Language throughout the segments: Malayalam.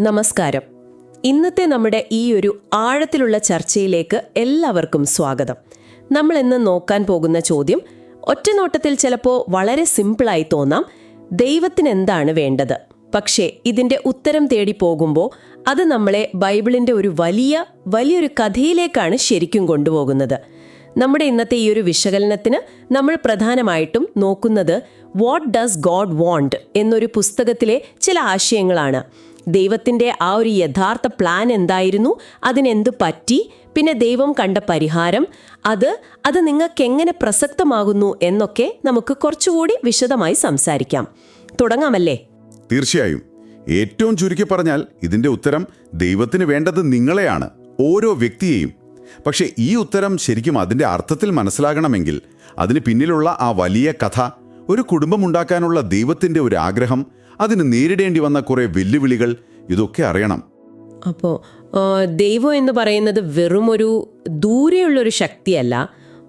നമസ്കാരം. ഇന്നത്തെ നമ്മുടെ ഈ ഒരു ആഴത്തിലുള്ള ചർച്ചയിലേക്ക് എല്ലാവർക്കും സ്വാഗതം. നമ്മൾ ഇന്ന് നോക്കാൻ പോകുന്ന ചോദ്യം ഒറ്റനോട്ടത്തിൽ ചിലപ്പോൾ വളരെ സിമ്പിളായി തോന്നാം ദൈവത്തിന് എന്താണ് വേണ്ടത്? പക്ഷേ ഇതിന്റെ ഉത്തരം തേടി പോകുമ്പോൾ അത് നമ്മളെ ബൈബിളിന്റെ ഒരു വലിയ വലിയൊരു കഥയിലേക്കാണ് ശരിക്കും കൊണ്ടുപോകുന്നത്. നമ്മുടെ ഇന്നത്തെ ഈ ഒരു വിശകലനത്തിന് നമ്മൾ പ്രധാനമായിട്ടും നോക്കുന്നത് വാട്ട് ഡസ് ഗോഡ് വോണ്ട് എന്നൊരു പുസ്തകത്തിലെ ചില ആശയങ്ങളാണ്. ദൈവത്തിന്റെ ആ ഒരു യഥാർത്ഥ പ്ലാൻ എന്തായിരുന്നു? അതിനെന്ത് പറ്റി? പിന്നെ ദൈവം കണ്ട പരിഹാരം? അത് അത് നിങ്ങൾക്ക് എങ്ങനെ പ്രസക്തമാകുന്നു എന്നൊക്കെ നമുക്ക് കുറച്ചുകൂടി വിശദമായി സംസാരിക്കാം. തുടങ്ങാമല്ലേ? തീർച്ചയായും. ഏറ്റവും ചുരുക്കി പറഞ്ഞാൽ ഇതിന്റെ ഉത്തരം ദൈവത്തിന് വേണ്ടത് നിങ്ങളെയാണ് ഓരോ വ്യക്തിയെയും. പക്ഷേ ഈ ഉത്തരം ശരിക്കും അതിന്റെ അർത്ഥത്തിൽ മനസ്സിലാകണമെങ്കിൽ അതിന് പിന്നിലുള്ള ആ വലിയ കഥ ഒരു കുടുംബമുണ്ടാക്കാനുള്ള ദൈവത്തിന്റെ ഒരു ആഗ്രഹം അതിന് നേരിടേണ്ടി വന്ന കുറേ വെല്ലുവിളികൾ ഇതൊക്കെ അറിയണം. അപ്പോൾ ദൈവം എന്ന് പറയുന്നത് വെറും ഒരു ദൂരെയുള്ളൊരു ശക്തിയല്ല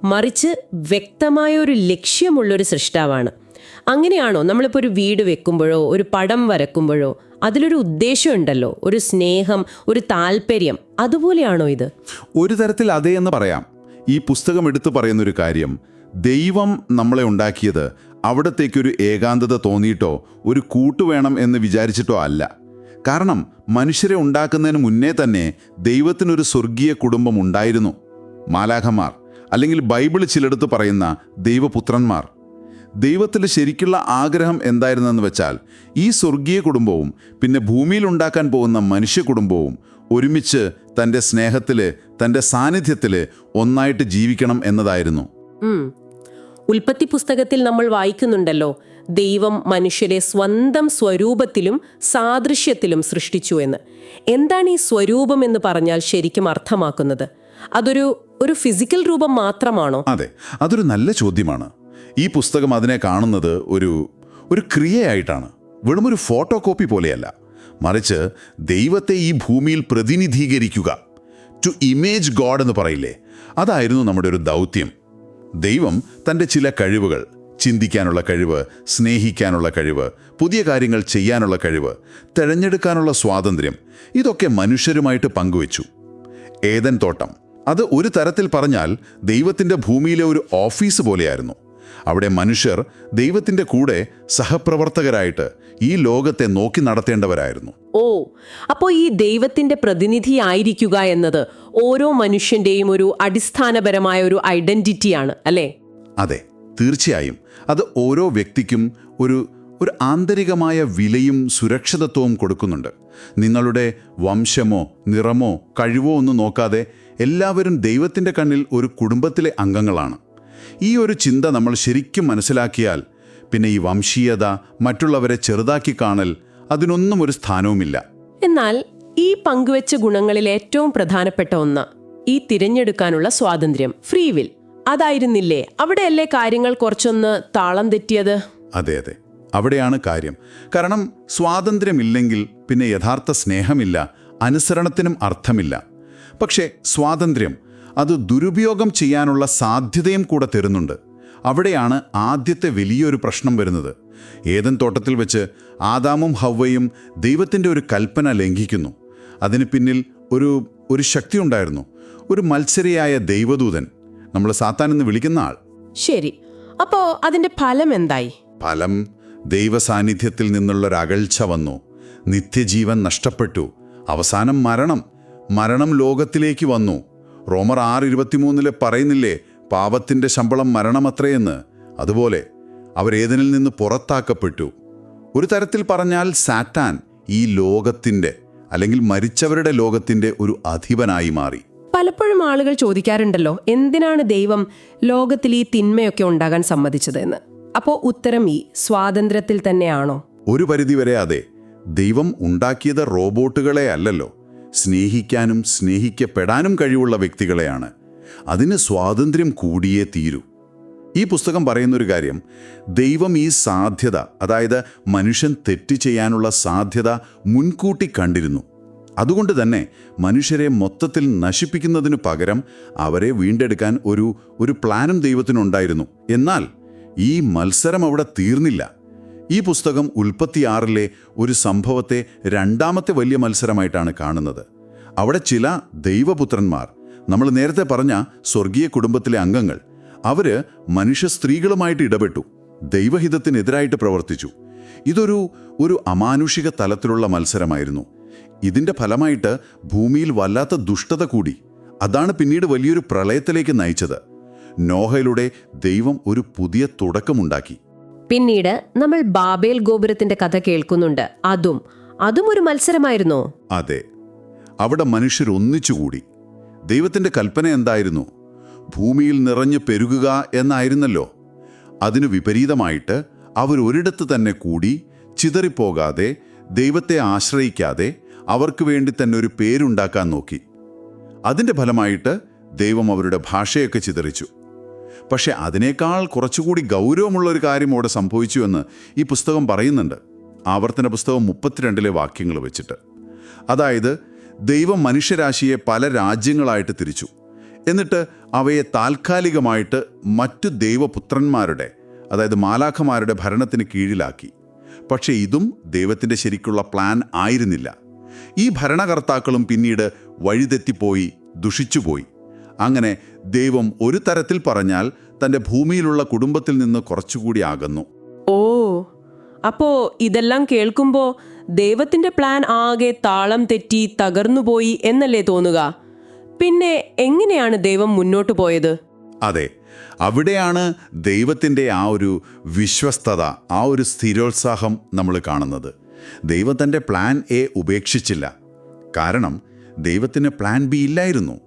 മറിച്ച് വ്യക്തമായ ഒരു ലക്ഷ്യമുള്ളൊരു സൃഷ്ടാവാണ്. അങ്ങനെയാണോ നമ്മളിപ്പോൾ ഒരു വീട് വെക്കുമ്പോഴോ ഒരു പടം വരക്കുമ്പോഴോ അതിലൊരു ഉദ്ദേശമുണ്ടല്ലോ ഒരു സ്നേഹം ഒരു താല്പര്യം അതുപോലെയാണോ ഇത്? ഒരു തരത്തിൽ അതേ എന്ന് പറയാം. ഈ പുസ്തകം എടുത്തു പറയുന്നൊരു കാര്യം ദൈവം നമ്മളെ ഉണ്ടാക്കിയത് അവിടത്തേക്കൊരു ഏകാന്തത തോന്നിയിട്ടോ ഒരു കൂട്ടു വേണം എന്ന് വിചാരിച്ചിട്ടോ അല്ല. കാരണം മനുഷ്യരെ ഉണ്ടാക്കുന്നതിന് മുന്നേ തന്നെ ദൈവത്തിനൊരു സ്വർഗീയ കുടുംബം ഉണ്ടായിരുന്നു. മാലാഖമാർ അല്ലെങ്കിൽ ബൈബിൾ ചിലടത്ത് പറയുന്ന ദൈവപുത്രന്മാർ. ദൈവത്തിൽ ശരിക്കുള്ള ആഗ്രഹം എന്തായിരുന്നെന്ന് വെച്ചാൽ ഈ സ്വർഗീയ കുടുംബവും പിന്നെ ഭൂമിയിൽ ഉണ്ടാക്കാൻ പോകുന്ന മനുഷ്യ കുടുംബവും ഒരുമിച്ച് തന്റെ സ്നേഹത്തിൽ തന്റെ സാന്നിധ്യത്തിൽ ഒന്നായിട്ട് ജീവിക്കണം എന്നതായിരുന്നു. ഉൽപ്പത്തി പുസ്തകത്തിൽ നമ്മൾ വായിക്കുന്നുണ്ടല്ലോ. ദൈവം മനുഷ്യരെ സ്വന്തം സ്വരൂപത്തിലും സാദൃശ്യത്തിലും സൃഷ്ടിച്ചു എന്ന്. എന്താണ് ഈ സ്വരൂപം എന്ന് പറഞ്ഞാൽ ശരിക്കും അർത്ഥമാക്കുന്നത്? അതൊരു ഒരു ഫിസിക്കൽ രൂപം മാത്രമാണോ? അതെ അതൊരു നല്ല ചോദ്യമാണ്. ഈ പുസ്തകം അതിനെ കാണുന്നത് ഒരു ഒരു ക്രിയയായിട്ടാണ്. വെറും ഒരു ഫോട്ടോ കോപ്പി പോലെയല്ല. മറിച്ച് ദൈവത്തെ ഈ ഭൂമിയിൽ പ്രതിനിധീകരിക്കുക. ടു ഇമേജ് ഗോഡ് എന്ന് പറയില്ലേ? അതായിരുന്നു നമ്മുടെ ഒരു ദൗത്യം. ദൈവം തന്റെ ചില കഴിവുകൾ ചിന്തിക്കാനുള്ള കഴിവ് സ്നേഹിക്കാനുള്ള കഴിവ് പുതിയ കാര്യങ്ങൾ ചെയ്യാനുള്ള കഴിവ് തിരഞ്ഞെടുക്കാനുള്ള സ്വാതന്ത്ര്യം ഇതൊക്കെ മനുഷ്യരുമായിട്ട് പങ്കുവച്ചു. ഏതൻ തോട്ടം. അത് ഒരു തരത്തിൽ പറഞ്ഞാൽ ദൈവത്തിന്റെ ഭൂമിയിലെ ഒരു ഓഫീസ് പോലെയായിരുന്നു. അവിടെ മനുഷ്യർ ദൈവത്തിന്റെ കൂടെ സഹപ്രവർത്തകരായിട്ട് ഈ ലോകത്തെ നോക്കി നടത്തേണ്ടവരായിരുന്നു. ഓ അപ്പോൾ ഈ ദൈവത്തിന്റെ പ്രതിനിധി ആയിരിക്കുക എന്നത് ഓരോ മനുഷ്യന്റെയും ഒരു അടിസ്ഥാനപരമായ ഒരു ഐഡന്റിറ്റിയാണ് അല്ലേ? അതെ തീർച്ചയായും. അത് ഓരോ വ്യക്തിക്കും ഒരു ഒരു ആന്തരികമായ വിലയും സുരക്ഷിതത്വവും കൊടുക്കുന്നുണ്ട്. നിങ്ങളുടെ വംശമോ നിറമോ കഴിവോ ഒന്നും നോക്കാതെ എല്ലാവരും ദൈവത്തിന്റെ കണ്ണിൽ ഒരു കുടുംബത്തിലെ അംഗങ്ങളാണ്. ഈ ഒരു ചിന്ത നമ്മൾ ശരിക്കും മനസ്സിലാക്കിയാൽ പിന്നെ ഈ വംശീയത മറ്റുള്ളവരെ ചെറുതാക്കി കാണൽ അതിനൊന്നും ഒരു സ്ഥാനവുമില്ല. എന്നാൽ ഈ പങ്കുവെച്ച ഗുണങ്ങളിൽ ഏറ്റവും പ്രധാനപ്പെട്ട ഒന്ന് ഈ തിരഞ്ഞെടുക്കാനുള്ള സ്വാതന്ത്ര്യം ഫ്രീ വിൽ അതായിരുന്നില്ലേ? അവിടെയല്ലേ കാര്യങ്ങൾ കുറച്ചൊന്ന് താളം തെറ്റിയത്? അതെ അതെ. അവിടെയാണ് കാര്യം. കാരണം സ്വാതന്ത്ര്യമില്ലെങ്കിൽ പിന്നെ യഥാർത്ഥ സ്നേഹമില്ല അനുസരണത്തിനും അർത്ഥമില്ല. പക്ഷേ സ്വാതന്ത്ര്യം അത് ദുരുപയോഗം ചെയ്യാനുള്ള സാധ്യതയും കൂടെ തരുന്നുണ്ട്. അവിടെയാണ് ആദ്യത്തെ വലിയൊരു പ്രശ്നം വരുന്നത്. ഏതൻ തോട്ടത്തിൽ വെച്ച് ആദാമും ഹവ്വയും ദൈവത്തിന്റെ ഒരു കൽപ്പന ലംഘിക്കുന്നു. അതിന് പിന്നിൽ ഒരു ഒരു ശക്തി ഉണ്ടായിരുന്നു. ഒരു മത്സരിയായ ദൈവദൂതൻ നമ്മൾ സാത്താൻ എന്ന് വിളിക്കുന്ന ആൾ. ശരി. അപ്പോ അതിന്റെ ഫലം എന്തായി? ഫലം ദൈവസാന്നിധ്യത്തിൽ നിന്നുള്ളൊരകൽച്ച വന്നു. നിത്യജീവൻ നഷ്ടപ്പെട്ടു. അവസാനം മരണം. മരണം ലോകത്തിലേക്ക് വന്നു. റോമർ ആറ് ഇരുപത്തിമൂന്നിൽ പറയുന്നില്ലേ പാപത്തിന്റെ ശമ്പളം മരണമത്രയെന്ന് അതുപോലെ അവരേതിനിൽ നിന്ന് പുറത്താക്കപ്പെട്ടു. ഒരു തരത്തിൽ പറഞ്ഞാൽ സാറ്റാൻ ഈ ലോകത്തിന്റെ അല്ലെങ്കിൽ മരിച്ചവരുടെ ലോകത്തിന്റെ ഒരു അധിപനായി മാറി. പലപ്പോഴും ആളുകൾ ചോദിക്കാറുണ്ടല്ലോ എന്തിനാണ് ദൈവം ലോകത്തിൽ ഈ തിന്മയൊക്കെ ഉണ്ടാകാൻ സമ്മതിച്ചത് എന്ന് അപ്പോ ഉത്തരം ഈ സ്വാതന്ത്ര്യത്തിൽ തന്നെയാണോ? ഒരു പരിധിവരെ അതെ ദൈവം ഉണ്ടാക്കിയത് റോബോട്ടുകളെ അല്ലല്ലോ സ്നേഹിക്കാനും സ്നേഹിക്കപ്പെടാനും കഴിവുള്ള വ്യക്തികളെയാണ്. അതിന് സ്വാതന്ത്ര്യം കൂടിയേ തീരൂ. ഈ പുസ്തകം പറയുന്നൊരു കാര്യം ദൈവം ഈ സാധ്യത അതായത് മനുഷ്യൻ തെറ്റ് ചെയ്യാനുള്ള സാധ്യത മുൻകൂട്ടി കണ്ടിരുന്നു. അതുകൊണ്ട് തന്നെ മനുഷ്യരെ മൊത്തത്തിൽ നശിപ്പിക്കുന്നതിനു പകരം അവരെ വീണ്ടെടുക്കാൻ ഒരു ഒരു പ്ലാനും ദൈവത്തിനുണ്ടായിരുന്നു. എന്നാൽ ഈ മത്സരം അവിടെ തീർന്നില്ല. ഈ പുസ്തകം ഉൽപ്പത്തിയാറിലെ ഒരു സംഭവത്തെ രണ്ടാമത്തെ വലിയ മത്സരമായിട്ടാണ് കാണുന്നത്. അവിടെ ചില ദൈവപുത്രന്മാർ നമ്മൾ നേരത്തെ പറഞ്ഞ സ്വർഗീയ കുടുംബത്തിലെ അംഗങ്ങൾ അവർ മനുഷ്യ സ്ത്രീകളുമായിട്ട് ഇടപെട്ടു. ദൈവഹിതത്തിനെതിരായിട്ട് പ്രവർത്തിച്ചു. ഇതൊരു ഒരു അമാനുഷിക തലത്തിലുള്ള മത്സരമായിരുന്നു. ഇതിന്റെ ഫലമായിട്ട് ഭൂമിയിൽ വല്ലാത്ത ദുഷ്ടത കൂടി. അതാണ് പിന്നീട് വലിയൊരു പ്രളയത്തിലേക്ക് നയിച്ചത്. നോഹയിലൂടെ ദൈവം ഒരു പുതിയ തുടക്കമുണ്ടാക്കി. പിന്നീട് നമ്മൾ ബാബേൽ ഗോപുരത്തിന്റെ കഥ കേൾക്കുന്നുണ്ട്. അതും അതും ഒരു മത്സരമായിരുന്നോ? അതെ. അവിടെ മനുഷ്യർ ഒന്നിച്ചുകൂടി ദൈവത്തിന്റെ കൽപ്പന എന്തായിരുന്നു? ഭൂമിയിൽ നിറഞ്ഞു പെരുകുക എന്നായിരുന്നല്ലോ. അതിനു വിപരീതമായിട്ട് അവർ ഒരിടത്ത് തന്നെ കൂടി ചിതറിപ്പോകാതെ ദൈവത്തെ ആശ്രയിക്കാതെ അവർക്ക് വേണ്ടി തന്നെ ഒരു പേരുണ്ടാക്കാൻ നോക്കി. അതിന്റെ ഫലമായിട്ട് ദൈവം അവരുടെ ഭാഷയൊക്കെ ചിതറിച്ചു. പക്ഷെ അതിനേക്കാൾ കുറച്ചുകൂടി ഗൗരവമുള്ള ഒരു കാര്യം അവിടെ സംഭവിച്ചു എന്ന് ഈ പുസ്തകം പറയുന്നുണ്ട്. ആവർത്തന പുസ്തകം മുപ്പത്തിരണ്ടിലെ വാക്യങ്ങൾ വെച്ചിട്ട്. അതായത് ദൈവം മനുഷ്യരാശിയെ പല രാജ്യങ്ങളായിട്ട് തിരിച്ചു. എന്നിട്ട് അവയെ താൽക്കാലികമായിട്ട് മറ്റു ദൈവപുത്രന്മാരുടെ അതായത് മാലാഖമാരുടെ ഭരണത്തിന് കീഴിലാക്കി. പക്ഷേ ഇതും ദൈവത്തിന്റെ ശരിക്കുള്ള പ്ലാൻ ആയിരുന്നില്ല. ഈ ഭരണകർത്താക്കളും പിന്നീട് വഴിതെറ്റിപ്പോയി ദുഷിച്ചുപോയി. അങ്ങനെ ദൈവം ഒരു തരത്തിൽ പറഞ്ഞാൽ തന്റെ ഭൂമിയിലുള്ള കുടുംബത്തിൽ നിന്ന് കുറച്ചുകൂടി ആകുന്നു ഓ അപ്പോ ഇതെല്ലാം കേൾക്കുമ്പോ ദൈവത്തിന്റെ പ്ലാൻ ആകെ താളം തെറ്റി തകർന്നുപോയി എന്നല്ലേ തോന്നുക? പിന്നെ എങ്ങനെയാണ് ദൈവം മുന്നോട്ട് പോയത്? അതെ അവിടെയാണ് ദൈവത്തിന്റെ ആ ഒരു വിശ്വസ്തത ആ ഒരു സ്ഥിരോത്സാഹം നമ്മൾ കാണുന്നത്. ദൈവം തന്റെ പ്ലാൻ എ ഉപേക്ഷിച്ചില്ല. കാരണം ദൈവത്തിന് പ്ലാൻ ബി ഇല്ലായിരുന്നു.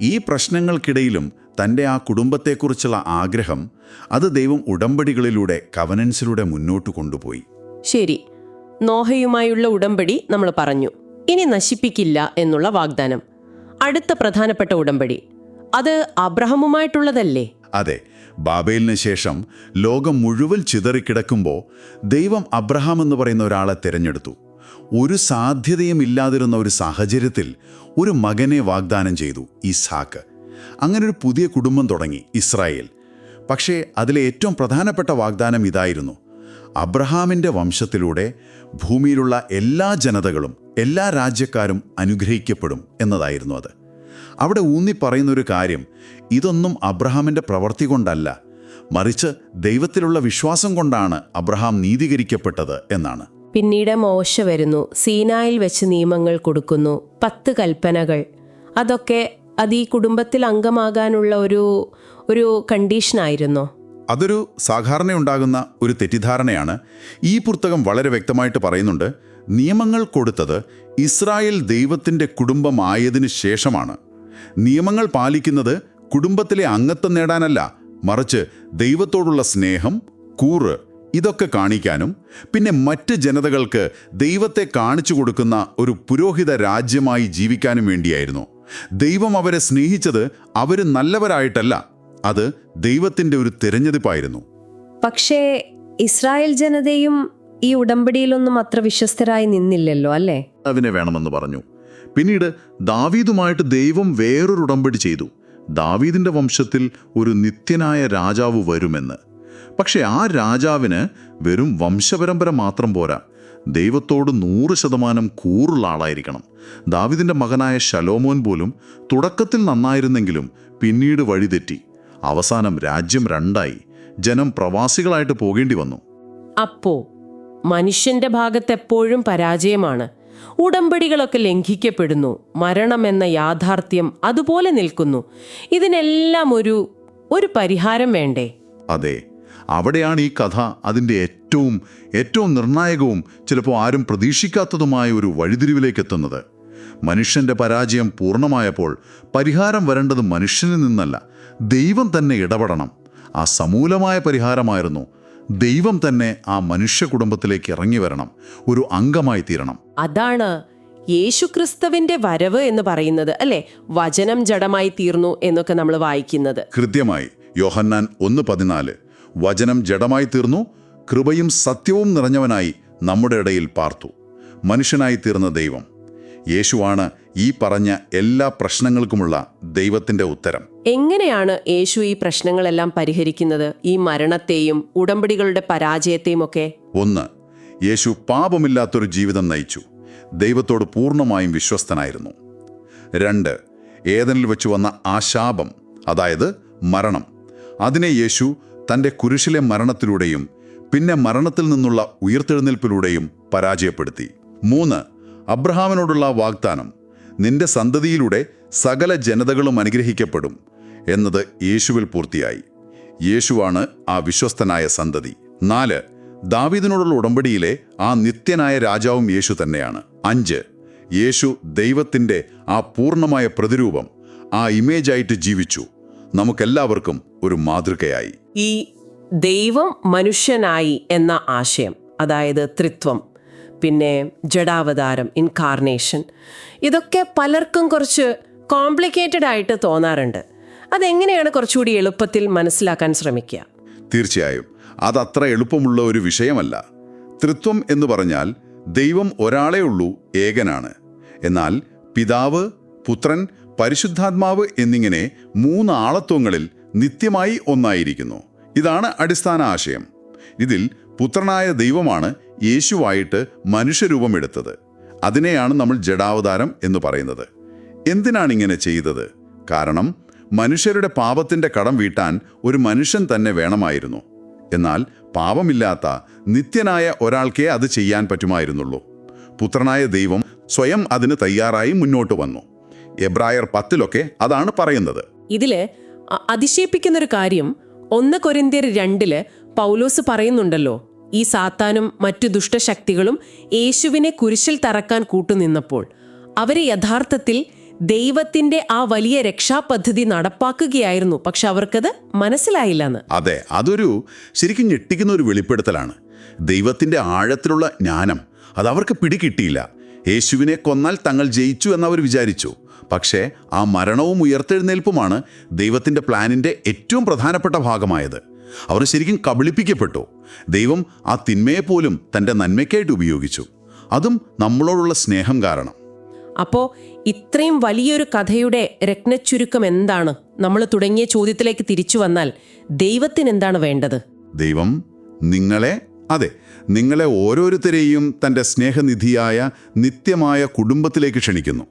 ഈ പ്രശ്നങ്ങൾക്കിടയിലും തന്റെ ആ കുടുംബത്തെക്കുറിച്ചുള്ള ആഗ്രഹം അത് ദൈവം ഉടമ്പടികളിലൂടെ കവനൻസിലൂടെ മുന്നോട്ട് കൊണ്ടുപോയി. ശരി. നോഹയുമായുള്ള ഉടമ്പടി നമ്മൾ പറഞ്ഞു. ഇനി നശിപ്പിക്കില്ല എന്നുള്ള വാഗ്ദാനം. അടുത്ത പ്രധാനപ്പെട്ട ഉടമ്പടി. അത് അബ്രഹമുമായിട്ടുള്ളതല്ലേ? അതെ. ബാബേലിന് ശേഷം ലോകം മുഴുവൻ ചിതറിക്കിടക്കുമ്പോൾ ദൈവം അബ്രഹാം എന്ന് പറയുന്ന ഒരാളെ തിരഞ്ഞെടുത്തു. ഒരു സാധ്യതയും ഇല്ലാതിരുന്ന ഒരു സാഹചര്യത്തിൽ ഒരു മകനെ വാഗ്ദാനം ചെയ്തു ഇസാക്ക് അങ്ങനെ ഒരു പുതിയ കുടുംബം തുടങ്ങി ഇസ്രായേൽ. പക്ഷേ അതിലെ ഏറ്റവും പ്രധാനപ്പെട്ട വാഗ്ദാനം ഇതായിരുന്നു. അബ്രഹാമിന്റെ വംശത്തിലൂടെ ഭൂമിയിലുള്ള എല്ലാ ജനതകളും എല്ലാ രാജ്യക്കാരും അനുഗ്രഹിക്കപ്പെടും എന്നതായിരുന്നു അത്. അവിടെ ഊന്നി പറയുന്നൊരു കാര്യം ഇതൊന്നും അബ്രഹാമിന്റെ പ്രവൃത്തി കൊണ്ടല്ല മറിച്ച് ദൈവത്തിലുള്ള വിശ്വാസം കൊണ്ടാണ് അബ്രഹാം നീതീകരിക്കപ്പെട്ടത് എന്നാണ്. പിന്നീട് മോശ വരുന്നു സീനായിൽ വെച്ച് നിയമങ്ങൾ കൊടുക്കുന്നു പത്ത് കൽപ്പനകൾ. അതൊക്കെ അത് ഈ കുടുംബത്തിൽ അംഗമാകാനുള്ള ഒരു ഒരു കണ്ടീഷനായിരുന്നോ അതൊരു സാധാരണ ഉണ്ടാകുന്ന ഒരു തെറ്റിദ്ധാരണയാണ്. ഈ പുസ്തകം വളരെ വ്യക്തമായിട്ട് പറയുന്നുണ്ട് നിയമങ്ങൾ കൊടുത്തത് ഇസ്രായേൽ ദൈവത്തിന്റെ കുടുംബമായതിനു ശേഷമാണ്. നിയമങ്ങൾ പാലിക്കുന്നത് കുടുംബത്തിലെ അംഗത്വം നേടാനല്ല മറിച്ച് ദൈവത്തോടുള്ള സ്നേഹം കൂറ് ഇതൊക്കെ കാണിക്കാനും പിന്നെ മറ്റ് ജനതകൾക്ക് ദൈവത്തെ കാണിച്ചു കൊടുക്കുന്ന ഒരു പുരോഹിത രാജ്യമായി ജീവിക്കാനും വേണ്ടിയായിരുന്നു. ദൈവം അവരെ സ്നേഹിച്ചത് അവർ നല്ലവരായിട്ടല്ല അത് ദൈവത്തിന്റെ ഒരു തിരഞ്ഞെടുപ്പായിരുന്നു. പക്ഷേ ഇസ്രായേൽ ജനതയും ഈ ഉടമ്പടിയിലൊന്നും അത്ര വിശ്വസ്തരായി നിന്നില്ലല്ലോ അല്ലേ? അവനെ വേണമെന്ന് പറഞ്ഞു. പിന്നീട് ദാവീദുമായിട്ട് ദൈവം വേറൊരു ഉടമ്പടി ചെയ്തു. ദാവീദിന്റെ വംശത്തിൽ ഒരു നിത്യനായ രാജാവ് വരുമെന്ന്. പക്ഷെ ആ രാജാവിന് വെറും വംശപരമ്പര മാത്രം പോരാ. ദൈവത്തോട് നൂറ് ശതമാനം കൂറുള്ള ആളായിരിക്കണം. ദാവിദിന്റെ മകനായ ശലോമോൻ പോലും തുടക്കത്തിൽ നന്നായിരുന്നെങ്കിലും പിന്നീട് വഴിതെറ്റി. അവസാനം രാജ്യം രണ്ടായി. ജനം പ്രവാസികളായിട്ട് പോകേണ്ടി വന്നു. അപ്പോ മനുഷ്യന്റെ ഭാഗത്ത് എപ്പോഴും പരാജയമാണ്. ഉടമ്പടികളൊക്കെ ലംഘിക്കപ്പെടുന്നു. മരണമെന്ന യാഥാർത്ഥ്യം അതുപോലെ നിൽക്കുന്നു. ഇതിനെല്ലാം ഒരു ഒരു പരിഹാരം വേണ്ടേ? അതെ. അവിടെയാണ് ഈ കഥ അതിന്റെ ഏറ്റവും ഏറ്റവും നിർണായകവും ചിലപ്പോൾ ആരും പ്രതീക്ഷിക്കാത്തതുമായ ഒരു വഴിതിരിവിലേക്ക് എത്തുന്നത്. മനുഷ്യന്റെ പരാജയം പൂർണമായപ്പോൾ പരിഹാരം വരേണ്ടത് മനുഷ്യനിൽ നിന്നല്ല ദൈവം തന്നെ ഇടപെടണം. ആ സമൂലമായ പരിഹാരമായിരുന്നു ദൈവം തന്നെ ആ മനുഷ്യ കുടുംബത്തിലേക്ക് ഇറങ്ങി വരണം. ഒരു അംഗമായി തീരണം. അതാണ് യേശുക്രിസ്തുവിന്റെ വരവ് എന്ന് പറയുന്നത് അല്ലെ? വചനം ജഡമായി തീർന്നു എന്നൊക്കെ നമ്മൾ വായിക്കുന്നത്. കൃത്യമായി യോഹന്നാൻ ഒന്ന് പതിനാല് വചനം ജഡമായി തീർന്നു കൃപയും സത്യവും നിറഞ്ഞവനായി നമ്മുടെ ഇടയിൽ പാർത്തു. മനുഷ്യനായി തീർന്ന ദൈവം. യേശുവാണ് ഈ പറഞ്ഞ എല്ലാ പ്രശ്നങ്ങൾക്കുമുള്ള ദൈവത്തിന്റെ ഉത്തരം. എങ്ങനെയാണ് യേശു ഈ പ്രശ്നങ്ങളെല്ലാം പരിഹരിക്കുന്നത്? ഈ മരണത്തെയും ഉടമ്പടികളുടെ പരാജയത്തെയും ഒക്കെ ഒന്ന് യേശു പാപമില്ലാത്തൊരു ജീവിതം നയിച്ചു. ദൈവത്തോട് പൂർണമായും വിശ്വസ്തനായിരുന്നു. രണ്ട് ഏതനിൽ വെച്ച് വന്ന ആ ശാപം അതായത് മരണം. അതിനെ യേശു തന്റെ കുരിശിലെ മരണത്തിലൂടെയും പിന്നെ മരണത്തിൽ നിന്നുള്ള ഉയർത്തെഴുന്നേൽപ്പിലൂടെയും പരാജയപ്പെടുത്തി. മൂന്ന് അബ്രഹാമിനോടുള്ള വാഗ്ദാനം നിന്റെ സന്തതിയിലൂടെ സകല ജനതകളും അനുഗ്രഹിക്കപ്പെടും. എന്നത് യേശുവിൽ പൂർത്തിയായി. യേശുവാണ് ആ വിശ്വസ്തനായ സന്തതി. നാല് ദാവീദിനോടുള്ള ഉടമ്പടിയിലെ ആ നിത്യനായ രാജാവും യേശു തന്നെയാണ്. അഞ്ച് യേശു ദൈവത്തിന്റെ ആ പൂർണമായ പ്രതിരൂപം ആ ഇമേജായിട്ട് ജീവിച്ചു. നമുക്കെല്ലാവർക്കും ഒരു മാതൃകയായി. ഈ ദൈവം മനുഷ്യനായി എന്ന ആശയം അതായത് ത്രിത്വം പിന്നെ ജഡാവതാരം ഇൻകാർണേഷൻ ഇതൊക്കെ പലർക്കും കുറച്ച് കോംപ്ലിക്കേറ്റഡ് ആയിട്ട് തോന്നാറുണ്ട്. അതെങ്ങനെയാണ് കുറച്ചുകൂടി എളുപ്പത്തിൽ മനസ്സിലാക്കാൻ ശ്രമിക്കുക? തീർച്ചയായും. അതത്ര എളുപ്പമുള്ള ഒരു വിഷയമല്ല. തൃത്വം എന്ന് പറഞ്ഞാൽ ദൈവം ഒരാളേ ഉള്ളൂ ഏകനാണ്. എന്നാൽ പിതാവ് പുത്രൻ പരിശുദ്ധാത്മാവ് എന്നിങ്ങനെ മൂന്ന് ആളത്വങ്ങളിൽ നിത്യമായി ഒന്നായിരിക്കുന്നു. ഇതാണ് അടിസ്ഥാന ആശയം. ഇതിൽ പുത്രനായ ദൈവമാണ് യേശുവായിട്ട് മനുഷ്യരൂപമെടുത്തത്. അതിനെയാണ് നമ്മൾ ജഡാവതാരം എന്ന് പറയുന്നത്. എന്തിനാണിങ്ങനെ ചെയ്തത്? കാരണം മനുഷ്യരുടെ പാപത്തിന്റെ കടം വീട്ടാൻ ഒരു മനുഷ്യൻ തന്നെ വേണമായിരുന്നു. എന്നാൽ പാപമില്ലാത്ത നിത്യനായ ഒരാൾക്കേ അത് ചെയ്യാൻ പറ്റുമായിരുന്നുള്ളൂ. പുത്രനായ ദൈവം സ്വയം അതിന് തയ്യാറായി മുന്നോട്ട് വന്നു. എബ്രായർ പത്തിലൊക്കെ അതാണ് പറയുന്നത്. ഇതിൽ അതിശയിപ്പിക്കുന്നൊരു കാര്യം ഒന്ന് കൊരിന്തിയർ രണ്ടിൽ പൗലോസ് പറയുന്നുണ്ടല്ലോ ഈ സാത്താനും മറ്റു ദുഷ്ടശക്തികളും യേശുവിനെ കുരിശിൽ തറക്കാൻ കൂട്ടുനിന്നപ്പോൾ അവരെ യഥാർത്ഥത്തിൽ ദൈവത്തിന്റെ ആ വലിയ രക്ഷാപദ്ധതി നടപ്പാക്കുകയായിരുന്നു. പക്ഷെ അവർക്കത് മനസ്സിലായില്ലെന്ന്. അതെ അതൊരു ശരിക്കും ഞെട്ടിക്കുന്ന ഒരു വെളിപ്പെടുത്തലാണ്. ദൈവത്തിന്റെ ആഴത്തിലുള്ള ജ്ഞാനം അത് അവർക്ക് പിടികിട്ടിയില്ല. യേശുവിനെ കൊന്നാൽ തങ്ങൾ ജയിച്ചു എന്നവർ വിചാരിച്ചു. പക്ഷേ ആ മരണവും ഉയർത്തെഴുന്നേൽപ്പുമാണ് ദൈവത്തിന്റെ പ്ലാനിന്റെ ഏറ്റവും പ്രധാനപ്പെട്ട ഭാഗമായത്. അവർ ശരിക്കും കബളിപ്പിക്കപ്പെട്ടു. ദൈവം ആ തിന്മയെ പോലും തന്റെ നന്മയ്ക്കായിട്ട് ഉപയോഗിച്ചു. അതും നമ്മളോടുള്ള സ്നേഹം കാരണം. അപ്പോ ഇത്രയും വലിയൊരു കഥയുടെ രത്നച്ചുരുക്കം എന്താണ്? നമ്മൾ തുടങ്ങിയ ചോദ്യത്തിലേക്ക് തിരിച്ചു വന്നാൽ ദൈവത്തിന് എന്താണ് വേണ്ടത്? ദൈവം നിങ്ങളെ അതെ നിങ്ങളെ ഓരോരുത്തരെയും തന്റെ സ്നേഹനിധിയായ നിത്യമായ കുടുംബത്തിലേക്ക് ക്ഷണിക്കുന്നു.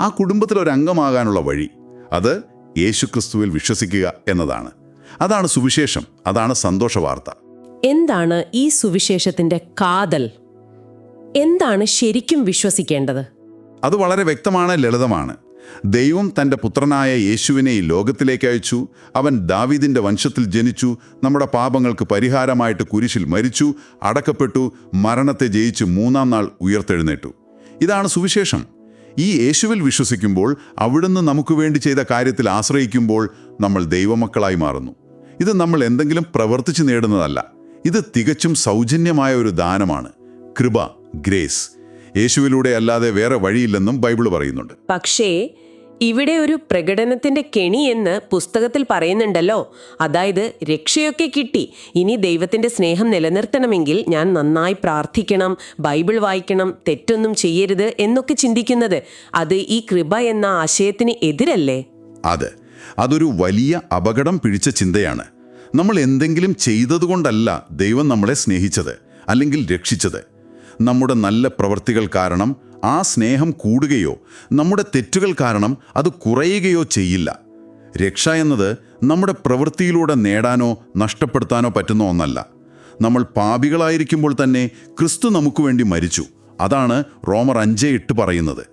ആ കുടുംബത്തിൽ ഒരു അംഗമാകാനുള്ള വഴി അത് യേശുക്രിസ്തുവിൽ വിശ്വസിക്കുക എന്നതാണ്. അതാണ് സുവിശേഷം അതാണ് സന്തോഷ വാർത്ത എന്താണ് ഈ സുവിശേഷത്തിന്റെ കാതൽ? എന്താണ് ശരിക്കും വിശ്വസിക്കേണ്ടത്? അത് വളരെ വ്യക്തമാണ് ലളിതമാണ്. ദൈവം തന്റെ പുത്രനായ യേശുവിനെ ഈ ലോകത്തിലേക്ക് അയച്ചു. അവൻ ദാവീദിന്റെ വംശത്തിൽ ജനിച്ചു. നമ്മുടെ പാപങ്ങൾക്ക് പരിഹാരമായിട്ട് കുരിശിൽ മരിച്ചു. അടക്കപ്പെട്ടു. മരണത്തെ ജയിച്ച് മൂന്നാം നാൾ ഉയർത്തെഴുന്നേറ്റു. ഇതാണ് സുവിശേഷം. ഈ യേശുവിൽ വിശ്വസിക്കുമ്പോൾ അവിടുന്ന് നമുക്ക് വേണ്ടി ചെയ്ത കാര്യത്തിൽ ആശ്രയിക്കുമ്പോൾ നമ്മൾ ദൈവമക്കളായി മാറുന്നു. ഇത് നമ്മൾ എന്തെങ്കിലും പ്രവർത്തിച്ച് നേടുന്നതല്ല. ഇത് തികച്ചും സൗജന്യമായ ഒരു ദാനമാണ്. കൃപ ഗ്രേസ് യേശുവിലൂടെ അല്ലാതെ വേറെ വഴിയില്ലെന്നും ബൈബിൾ പറയുന്നുണ്ട്. പക്ഷേ ഇവിടെ ഒരു പ്രകടനത്തിന്റെ കെണി എന്ന് പുസ്തകത്തിൽ പറയുന്നുണ്ടല്ലോ. അതായത് രക്ഷയൊക്കെ കിട്ടി. ഇനി ദൈവത്തിന്റെ സ്നേഹം നിലനിർത്തണമെങ്കിൽ ഞാൻ നന്നായി പ്രാർത്ഥിക്കണം ബൈബിൾ വായിക്കണം തെറ്റൊന്നും ചെയ്യരുത് എന്നൊക്കെ ചിന്തിക്കുന്നത്. അത് ഈ കൃപ എന്ന ആശയത്തിന് എതിരല്ലേ? അത്. അതൊരു വലിയ അപകടം പിടിച്ച ചിന്തയാണ്. നമ്മൾ എന്തെങ്കിലും ചെയ്തതുകൊണ്ടല്ല ദൈവം നമ്മളെ സ്നേഹിച്ചത് അല്ലെങ്കിൽ രക്ഷിച്ചത്. നമ്മുടെ നല്ല പ്രവൃത്തികൾ കാരണം ആ സ്നേഹം കൂടുകയോ നമ്മുടെ തെറ്റുകൾ കാരണം അത് കുറയുകയോ ചെയ്യില്ല. രക്ഷ എന്നത് നമ്മുടെ പ്രവൃത്തിയിലൂടെ നേടാനോ നഷ്ടപ്പെടുത്താനോ പറ്റുന്ന ഒന്നല്ല. നമ്മൾ പാപികളായിരിക്കുമ്പോൾ തന്നെ ക്രിസ്തു നമുക്ക് വേണ്ടി മരിച്ചു. അതാണ് റോമർ അഞ്ചേ എട്ട് പറയുന്നത്.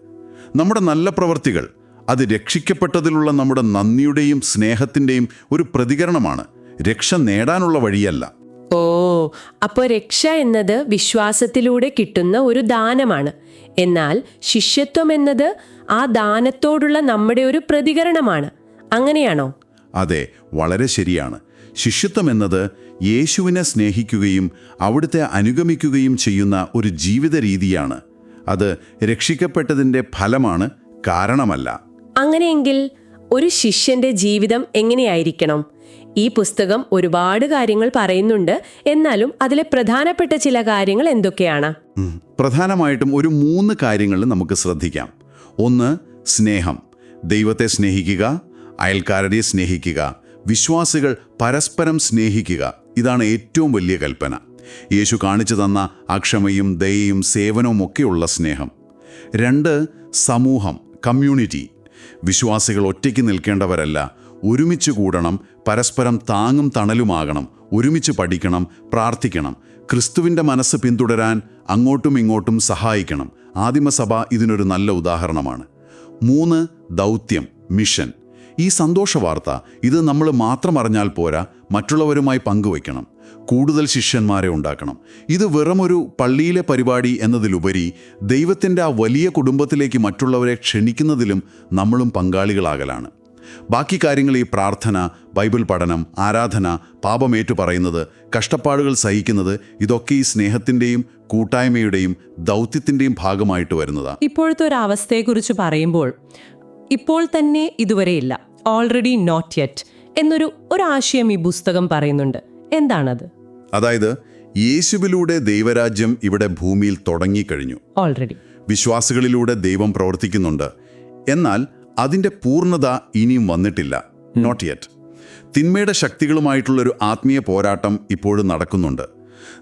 നമ്മുടെ നല്ല പ്രവൃത്തികൾ അത് രക്ഷിക്കപ്പെട്ടതിലുള്ള നമ്മുടെ നന്ദിയുടെയും സ്നേഹത്തിന്റെയും ഒരു പ്രതികരണമാണ്. രക്ഷ നേടാനുള്ള വഴിയല്ല. ഓ അപ്പോൾ രക്ഷ എന്നത് വിശ്വാസത്തിലൂടെ കിട്ടുന്ന ഒരു ദാനമാണ്. എന്നാൽ ശിഷ്യത്വം എന്നത് ആ ദാനത്തോടുള്ള നമ്മുടെ ഒരു പ്രതികരണമാണ്. അങ്ങനെയാണോ? അതെ വളരെ ശരിയാണ്. ശിഷ്യത്വം എന്നത് യേശുവിനെ സ്നേഹിക്കുകയും അവിടുത്തെ അനുഗമിക്കുകയും ചെയ്യുന്ന ഒരു ജീവിത രീതിയാണ്. അത് രക്ഷിക്കപ്പെട്ടതിന്റെ ഫലമാണ് കാരണമല്ല. അങ്ങനെയെങ്കിൽ ഒരു ശിഷ്യന്റെ ജീവിതം എങ്ങനെയായിരിക്കണം? ഈ പുസ്തകം ഒരുപാട് കാര്യങ്ങൾ പറയുന്നുണ്ട്. എന്നാലും അതിലെ പ്രധാനപ്പെട്ട ചില കാര്യങ്ങൾ എന്തൊക്കെയാണ്? പ്രധാനമായിട്ടും ഒരു മൂന്ന് കാര്യങ്ങൾ നമുക്ക് ശ്രദ്ധിക്കാം. ഒന്ന് സ്നേഹം. ദൈവത്തെ സ്നേഹിക്കുക അയൽക്കാരനെ സ്നേഹിക്കുക വിശ്വാസികൾ പരസ്പരം സ്നേഹിക്കുക. ഇതാണ് ഏറ്റവും വലിയ കൽപ്പന. യേശു കാണിച്ചു തന്ന അക്ഷമയും ദയയും സേവനവും ഒക്കെയുള്ള സ്നേഹം. രണ്ട് സമൂഹം കമ്മ്യൂണിറ്റി. വിശ്വാസികൾ ഒറ്റയ്ക്ക് നിൽക്കേണ്ടവരല്ല. ഒരുമിച്ച് കൂടണം പരസ്പരം താങ്ങും തണലുമാകണം ഒരുമിച്ച് പഠിക്കണം പ്രാർത്ഥിക്കണം. ക്രിസ്തുവിന്റെ മനസ്സ് പിന്തുടരാൻ അങ്ങോട്ടും ഇങ്ങോട്ടും സഹായിക്കണം. ആദിമസഭ ഇതിനൊരു നല്ല ഉദാഹരണമാണ്. മൂന്ന് ദൗത്യം മിഷൻ. ഈ സന്തോഷ വാർത്ത ഇത് നമ്മൾ മാത്രം അറിഞ്ഞാൽ പോരാ മറ്റുള്ളവരുമായി പങ്കുവയ്ക്കണം. കൂടുതൽ ശിഷ്യന്മാരെ ഉണ്ടാക്കണം. ഇത് വെറുമൊരു പള്ളിയിലെ പരിപാടി എന്നതിലുപരി ദൈവത്തിന്റെ ആ വലിയ കുടുംബത്തിലേക്ക് മറ്റുള്ളവരെ ക്ഷണിക്കുന്നതിലും നമ്മളും പങ്കാളികളാകലാണ്. ബാക്കി കാര്യങ്ങൾ ഈ പ്രാർത്ഥന ബൈബിൾ പഠനം ആരാധന പാപമേറ്റു പറയുന്നത് കഷ്ടപ്പാടുകൾ സഹിക്കുന്നത് ഇതൊക്കെ ഈ സ്നേഹത്തിന്റെയും കൂട്ടായ്മയുടെയും ദൗത്യത്തിന്റെയും ഭാഗമായിട്ട് വരുന്നതാണ് ഇപ്പോഴത്തെ ഒരു അവസ്ഥയെക്കുറിച്ച് പറയുമ്പോൾ ഇപ്പോൾ തന്നെ ഇതുവരെയില്ല. ഓൾറെഡി നോട്ട് യെറ്റ് എന്നൊരു ഒരു ആശയം ഈ പുസ്തകം പറയുന്നുണ്ട്. എന്താണത്? അതായത് യേശുവിലൂടെ ദൈവരാജ്യം ഇവിടെ ഭൂമിയിൽ തുടങ്ങിക്കഴിഞ്ഞു. ഓൾറെഡി വിശ്വാസികളിലൂടെ ദൈവം പ്രവർത്തിക്കുന്നുണ്ട്. എന്നാൽ അതിന്റെ പൂർണത ഇനിയും വന്നിട്ടില്ല. നോട്ട് യെറ്റ് തിന്മയുടെ ശക്തികളുമായിട്ടുള്ളൊരു ആത്മീയ പോരാട്ടം ഇപ്പോഴും നടക്കുന്നുണ്ട്.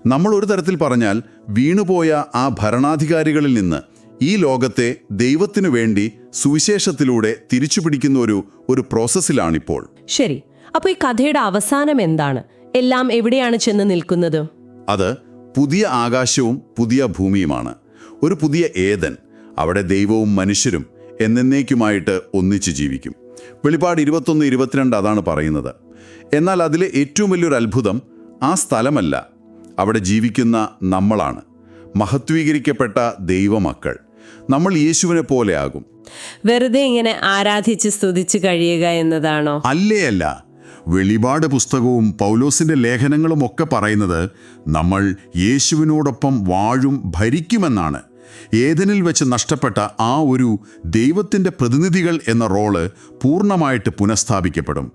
നമ്മൾ ഒരു തരത്തിൽ പറഞ്ഞാൽ വീണുപോയ ആ ഭരണാധികാരികളിൽ നിന്ന് ഈ ലോകത്തെ ദൈവത്തിനു വേണ്ടി സുവിശേഷത്തിലൂടെ തിരിച്ചുപിടിക്കുന്ന ഒരു ഒരു പ്രോസസ്സിലാണിപ്പോൾ ശരി. അപ്പോൾ ഈ കഥയുടെ അവസാനം എന്താണ്? എല്ലാം എവിടെയാണ് ചെന്ന് നിൽക്കുന്നത്? അത് പുതിയ ആകാശവും പുതിയ ഭൂമിയുമാണ്. ഒരു പുതിയ ഏതൻ അവിടെ ദൈവവും മനുഷ്യരും എന്നേക്കുമായിട്ട് ഒന്നിച്ചു ജീവിക്കും. വെളിപ്പാട് ഇരുപത്തൊന്ന് ഇരുപത്തിരണ്ട് അതാണ് പറയുന്നത്. എന്നാൽ അതിലെ ഏറ്റവും വലിയൊരു അത്ഭുതം ആ സ്ഥലമല്ല. അവിടെ ജീവിക്കുന്ന നമ്മളാണ്. മഹത്വീകരിക്കപ്പെട്ട ദൈവമക്കൾ. നമ്മൾ യേശുവിനെ പോലെയാകും. വെറുതെ ഇങ്ങനെ ആരാധിച്ച് സ്തുതിച്ച് കഴിയുക എന്നതാണോ? അല്ലേ അല്ല. വെളിപാട് പുസ്തകവും പൗലോസിന്റെ ലേഖനങ്ങളും ഒക്കെ പറയുന്നത് നമ്മൾ യേശുവിനോടൊപ്പം വാഴും ഭരിക്കുമെന്നാണ്. ഏതനിൽ വെച്ച് നഷ്ടപ്പെട്ട ആ ഒരു ദൈവത്തിന്റെ പ്രതിനിധികൾ എന്ന റോൾ പൂർണമായിട്ട് പുനഃസ്ഥാപിക്കപ്പെടും.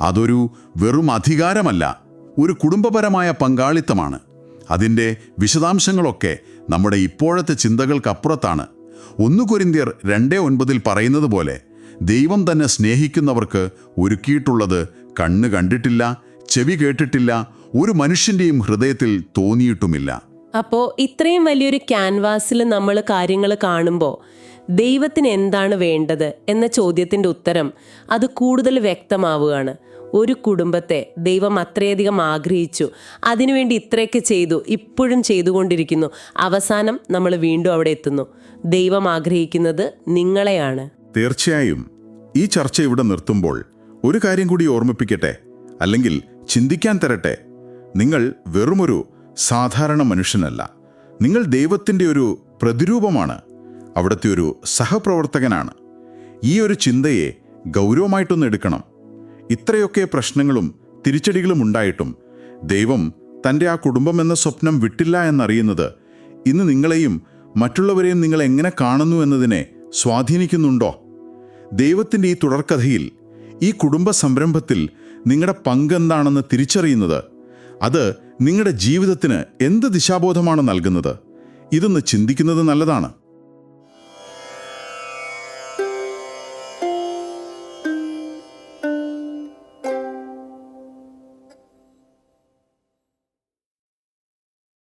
അതൊരു വെറും അധികാരമല്ല ഒരു കുടുംബപരമായ പങ്കാളിത്തമാണ്. അതിന്റെ വിശദാംശങ്ങളൊക്കെ നമ്മുടെ ഇപ്പോഴത്തെ ചിന്തകൾക്കപ്പുറത്താണ്. ഒന്നു കൊരിന്തിയർ രണ്ടേ ഒൻപതിൽ പറയുന്നത് പോലെ ദൈവം തന്നെ സ്നേഹിക്കുന്നവർക്ക് ഒരുക്കിയിട്ടുള്ളത് കണ്ണ് കണ്ടിട്ടില്ല ചെവി കേട്ടിട്ടില്ല ഒരു മനുഷ്യന്റെയും ഹൃദയത്തിൽ തോന്നിയിട്ടുമില്ല. അപ്പോ ഇത്രയും വലിയൊരു ക്യാൻവാസിൽ നമ്മൾ കാര്യങ്ങൾ കാണുമ്പോൾ ദൈവത്തിന് എന്താണ് വേണ്ടത് എന്ന ചോദ്യത്തിന്റെ ഉത്തരം അത് കൂടുതൽ വ്യക്തമാവുകയാണ്. ഒരു കുടുംബത്തെ ദൈവം അത്രയധികം ആഗ്രഹിച്ചു അതിനുവേണ്ടി ഇത്രയൊക്കെ ചെയ്തു ഇപ്പോഴും ചെയ്തുകൊണ്ടിരിക്കുന്നു. അവസാനം നമ്മൾ വീണ്ടും അവിടെ എത്തുന്നു. ദൈവം ആഗ്രഹിക്കുന്നത് നിങ്ങളെയാണ്. തീർച്ചയായും ഈ ചർച്ച ഇവിടെ നിർത്തുമ്പോൾ ഒരു കാര്യം കൂടി ഓർമ്മിപ്പിക്കട്ടെ അല്ലെങ്കിൽ ചിന്തിക്കാൻ തരട്ടെ. നിങ്ങൾ വെറുമൊരു സാധാരണ മനുഷ്യനല്ല. നിങ്ങൾ ദൈവത്തിന്റെ ഒരു പ്രതിരൂപമാണ്. അവിടുത്തെ ഒരു സഹപ്രവർത്തകനാണ്. ഈ ഒരു ചിന്തയെ ഗൗരവമായിട്ടൊന്ന് എടുക്കണം. ഇത്രയൊക്കെ പ്രശ്നങ്ങളും തിരിച്ചടികളും ഉണ്ടായിട്ടും ദൈവം തന്റെ ആ കുടുംബം എന്ന സ്വപ്നം വിട്ടില്ല എന്നറിയുന്നത് ഇന്ന് നിങ്ങളെയും മറ്റുള്ളവരെയും നിങ്ങൾ എങ്ങനെ കാണുന്നു എന്നതിനെ സ്വാധീനിക്കുന്നുണ്ടോ? ദൈവത്തിന്റെ ഈ തുടർക്കഥയിൽ ഈ കുടുംബ സംരംഭത്തിൽ നിങ്ങളുടെ പങ്കെന്താണെന്ന് തിരിച്ചറിയുന്നത് അത് നിങ്ങളുടെ ജീവിതത്തിന് എന്ത് ദിശാബോധമാണ് നൽകുന്നത്? ഇതൊന്ന് ചിന്തിക്കുന്നത് നല്ലതാണ്.